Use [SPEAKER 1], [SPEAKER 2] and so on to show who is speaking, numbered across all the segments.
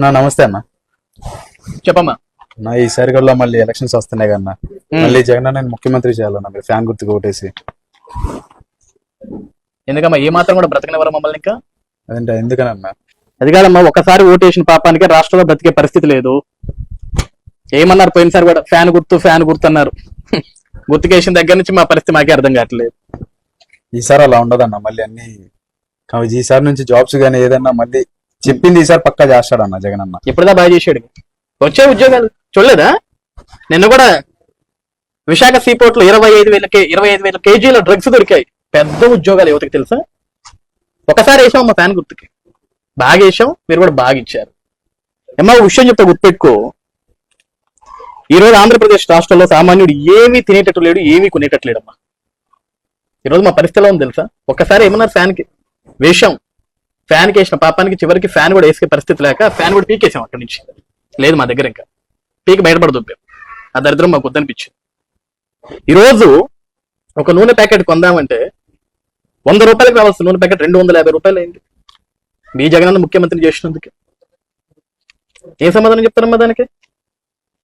[SPEAKER 1] నా నమస్తే అన్న.
[SPEAKER 2] చెప్పమ్మా.
[SPEAKER 1] నా ఈసారి కూడా మళ్ళీ ఎలక్షన్స్ వస్తున్నాయి కన్నా మళ్ళీ జగన్ నేను ముఖ్యమంత్రి చేయాలన్న మీరు ఫ్యాన్ గుర్తుకు ఓటేసి
[SPEAKER 2] ఎందుకమ్మా ఏ మాత్రం కూడా బ్రతకనివ్వరు మమ్మల్ని ఇంకా?
[SPEAKER 1] అదంటే ఎందుకనన్నా
[SPEAKER 2] అది కాదమ్మా ఒకసారి ఓటేసిన పాపానికి రాష్ట్రంలో బ్రతికే పరిస్థితి లేదు. ఏమన్నారు పోయినసారి కూడా? ఫ్యాన్ గుర్తు ఫ్యాన్ గుర్తు అన్నారు. గుర్తుకేసిన దగ్గర నుంచి మా పరిస్థితి మాకే అర్థం కావట్లేదు.
[SPEAKER 1] ఈసారి అలా ఉండదన్న మళ్ళీ అన్ని ఈసారి నుంచి జాబ్స్ కానీ ఏదన్నా మళ్ళీ చెప్పింది ఈసారి పక్కా చేస్తాడన్న జగన్ అన్న
[SPEAKER 2] ఎప్పుడుదా బాగా చేసాడు వచ్చే ఉద్యోగాలు చూడలేదా? నిన్న కూడా విశాఖ సీపోర్ట్లో ఇరవై ఐదు వేలకి ఇరవై ఐదు వేల కేజీల డ్రగ్స్ దొరికాయి. పెద్ద ఉద్యోగాలు యువతకి తెలుసా? ఒకసారి వేసాం మా ఫ్యాన్ గుర్తుకి. బాగా వేసాం మీరు కూడా బాగా ఇచ్చారు. ఏమో విషయం చెప్తే గుర్తుపెట్టుకో. ఈ రోజు ఆంధ్రప్రదేశ్ రాష్ట్రంలో సామాన్యుడు ఏమీ తినేటట్టు లేడు ఏమీ కొనేటట్టు లేడమ్మా మా పరిస్థితిలో ఉంది తెలుసా? ఒక్కసారి ఏమన్నారు ఫ్యాన్కి వేషం ఫ్యాన్ కేసిన పాపానికి చివరికి ఫ్యాన్ కూడా వేసే పరిస్థితి లేక ఫ్యాన్ కూడా పీకేసాం అక్కడి నుంచి. లేదు మా దగ్గర ఇంకా. పీకి బయటపడ దుబ్బాం ఆ దరిద్రం మాకు వద్దనిపించింది. ఈరోజు ఒక నూనె ప్యాకెట్ కొందామంటే వంద రూపాయలకు రావాల్సిన నూనె ప్యాకెట్ రెండు వందల యాభై రూపాయలు అయింది. మీ జగనన్న ముఖ్యమంత్రిని చేసినందుకు. ఏం సమాధానం చెప్తారమ్మా దానికి?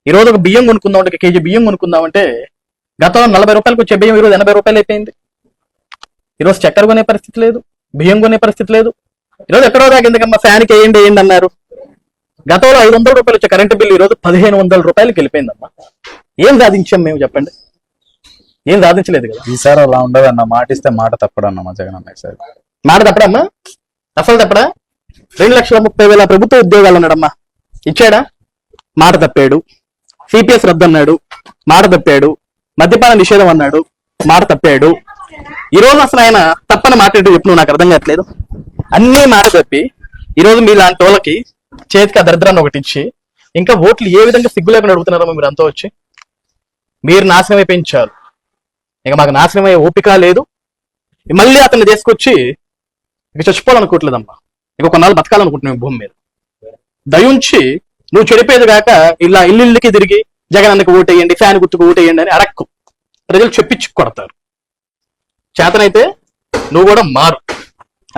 [SPEAKER 2] ఈ రోజు ఒక బియ్యం కొనుక్కుందాం అంటే కేజీ బియ్యం కొనుక్కుందామంటే గతంలో నలభై రూపాయలకు వచ్చే బియ్యం ఈరోజు ఎనభై రూపాయలు అయిపోయింది. ఈరోజు చక్కెర కొనే పరిస్థితి లేదు బియ్యం కొనే పరిస్థితి లేదు ఈరోజు ఎక్కడో దాకా ఎందుకమ్మా? ఫ్యాన్కి వేయండి వేయండి అన్నారు. గతంలో ఐదు వందల రూపాయలు వచ్చే కరెంటు బిల్లు ఈరోజు పదిహేను వందల రూపాయలకి వెళ్ళిపోయిందమ్మా. ఏం సాధించాం మేము చెప్పండి? ఏం సాధించలేదు కదా.
[SPEAKER 1] ఈసారి అలా ఉండదన్న మాట ఇస్తే మాట తప్పడన్న మా జగన్ అన్న ఈసారి
[SPEAKER 2] మాట తప్పడమ్మా? అసలు తప్పడా? రెండు లక్షల ముప్పై వేల ప్రభుత్వ ఉద్యోగాలు అన్నాడమ్మా. ఇచ్చాడా? మాట తప్పాడు. సిపిఎస్ రద్దు అన్నాడు. మాట తప్పాడు. మద్యపాన నిషేధం అన్నాడు. మాట తప్పాడు. ఈ రోజు అసలు ఆయన తప్పని మాట ఏంటో చెప్పు నాకు అర్థం కావట్లేదు. అన్ని మారదప్పి. ఈరోజు ఈ రోజు మీ లాంటి వాళ్ళకి చేతికి ఆ దరిద్రాన్ని ఒకటి ఇచ్చి ఇంకా ఓట్లు ఏ విధంగా సిగ్గు లేకుండా అడుగుతున్నారో మీరు అంతా వచ్చి మీరు నాశనం అయిపోయించారు ఇక మాకు నాశనం అయ్యే ఓపిక లేదు. మళ్ళీ అతన్ని తీసుకొచ్చి ఇక చచ్చిపోవాలనుకోవట్లేదమ్మా. ఇక కొన్నాళ్ళు బతకాలనుకుంటున్నాం భూమి మీద. దయుంచి నువ్వు చెడిపోయేది కాక ఇలా ఇల్లుకి తిరిగి జగన్ అన్నకు ఓటేయండి ఫ్యాన్ గుర్తుకు ఓటేయండి అని అడక్కు ప్రజలు చెప్పించి కొడతారు. చేతనైతే నువ్వు కూడా మారు.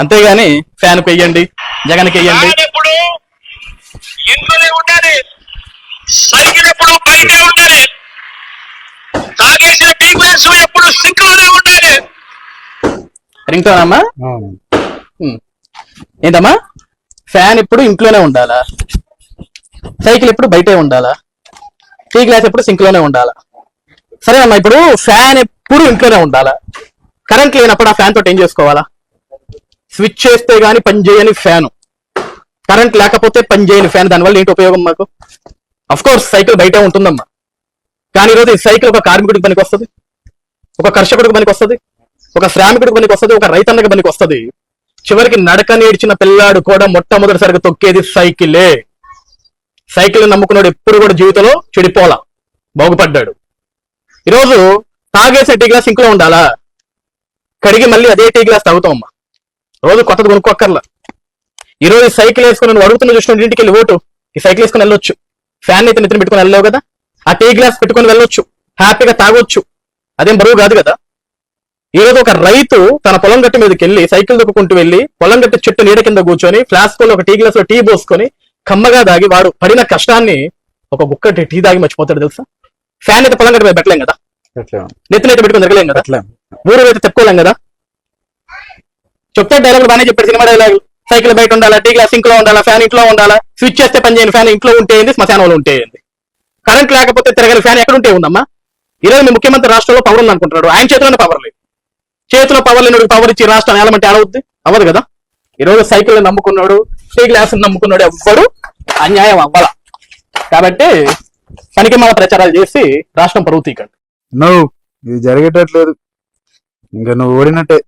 [SPEAKER 2] అంతేగాని ఫ్యాన్ వెయ్యండి జగన్కి వెయ్యండి
[SPEAKER 3] ఫ్యాన్ ఎప్పుడు ఇంట్లోనే ఉండాలి. సైకిల్ ఎప్పుడు బయటే ఉండాలి. తాగేసిన టీ గ్లాస్ ఎప్పుడు సింక్లోనే ఉండాలి.
[SPEAKER 2] రింగ్ టోన్ అమ్మా. ఏంటమ్మా ఫ్యాన్ ఇప్పుడు ఇంట్లోనే ఉండాలా? సైకిల్ ఎప్పుడు బయటే ఉండాలా? టీ గ్లాస్ ఎప్పుడు సింక్లోనే ఉండాలా? సరే అమ్మా ఇప్పుడు ఫ్యాన్ ఎప్పుడు ఇంట్లోనే ఉండాలా? కరెంట్ లేనప్పుడు ఆ ఫ్యాన్ తోటి ఏం చేసుకోవాలా? స్విచ్ చేస్తే గాని పని చేయని కరెంట్ లేకపోతే పని చేయని ఫ్యాన్. దానివల్ల ఏంటి ఉపయోగం మాకు? అఫ్ కోర్స్ సైకిల్ బయటే ఉంటుందమ్మా. కానీ ఈరోజు ఈ సైకిల్ ఒక కార్మికుడికి పనికి వస్తుంది. ఒక కర్షకుడికి పనికి వస్తుంది. ఒక శ్రామికుడికి పనికి వస్తుంది. ఒక రైతన్నకి పనికి వస్తుంది. చివరికి నడక నేర్చిన పిల్లాడు కూడా మొట్టమొదటిసారిగా తొక్కేది సైకిలే. సైకిల్ నమ్ముకున్నాడు ఎప్పుడు కూడా జీవితంలో చెడిపోలా. బాగుపడ్డాడు. ఈరోజు తాగేసే టీ గ్లాస్ ఇంట్లో ఉండాలా? కడిగి మళ్ళీ అదే టీ గ్లాస్ తాగుతాం అమ్మా రోజు కొత్తది కొనుక్కోక్కర్లా. ఈ రోజు సైకిల్ వేసుకుని నువ్వు అడుగుతున్న చూసిన ఇంటికి వెళ్ళి ఓటు. ఈ సైకిల్ వేసుకుని వెళ్ళొచ్చు. ఫ్యాన్ అయితే నిద్ర పెట్టుకుని వెళ్ళలేవు కదా? ఆ టీ గ్లాస్ పెట్టుకుని వెళ్ళొచ్చు. హ్యాపీగా తాగొచ్చు. అదేం బరువు కాదు కదా? ఈ రోజు ఒక రైతు తన పొలం గట్టు మీదకి వెళ్ళి సైకిల్ దొక్కుంటూ వెళ్ళి పొలం గట్టు చెట్టు నీడ కింద కూర్చొని ఫ్లాస్క్లో ఒక టీ గ్లాస్లో టీ పోసుకొని కమ్మగా దాగి వాడు పడిన కష్టాన్ని ఒక బుక్క టీ తాగి మర్చిపోతాడు తెలుసా? ఫ్యాన్ అయితే పొలం గట్టు మీద పెట్టలేం కదా? నెత్తినైతే పెట్టుకుని తిరగలేం కదా? ఊరు అయితే చెప్పుకోలేం కదా? చెప్తే డైలాగులు బాగానే చెప్పాడు సినిమా డైలాగులు సైకిల్ బయట ఉండాలా టీ గ్లాస్ ఇంట్లో ఉండాలా ఫ్యాన్ ఇంట్లో ఉండాలా స్విచ్ చేస్తే పని చేయని ఫ్యాన్ ఇంట్లో ఉంటే ఏంది? శ్మశానంలో ఉంటే ఏంది? కరెంట్ లేకపోతే తిరగని ఫ్యాన్ ఎక్కడ ఉంటే ఉందమ్మా? ఈరోజు మీ ముఖ్యమంత్రి రాష్ట్రంలో పవర్ ఉంది అనుకుంటున్నాడు ఆయన చేతిలోనే పవర్ లేదు. చేతిలో పవర్ లేనుడికి పవర్ ఇచ్చి రాష్ట్రం ఏలమంటే ఏడవద్ది? అవ్వదు కదా? ఈరోజు సైకిల్ నమ్ముకున్నాడు టీ గ్లాస్ నమ్ముకున్నాడు ఎవ్వడు అన్యాయం అవ్వాల. కాబట్టి పనికి మన ప్రచారాలు చేసి రాష్ట్రం పరువు తీకండి
[SPEAKER 1] నువ్వు ఇది జరిగేటట్లేదు. ఇంకా నువ్వు ఓడినట్టే.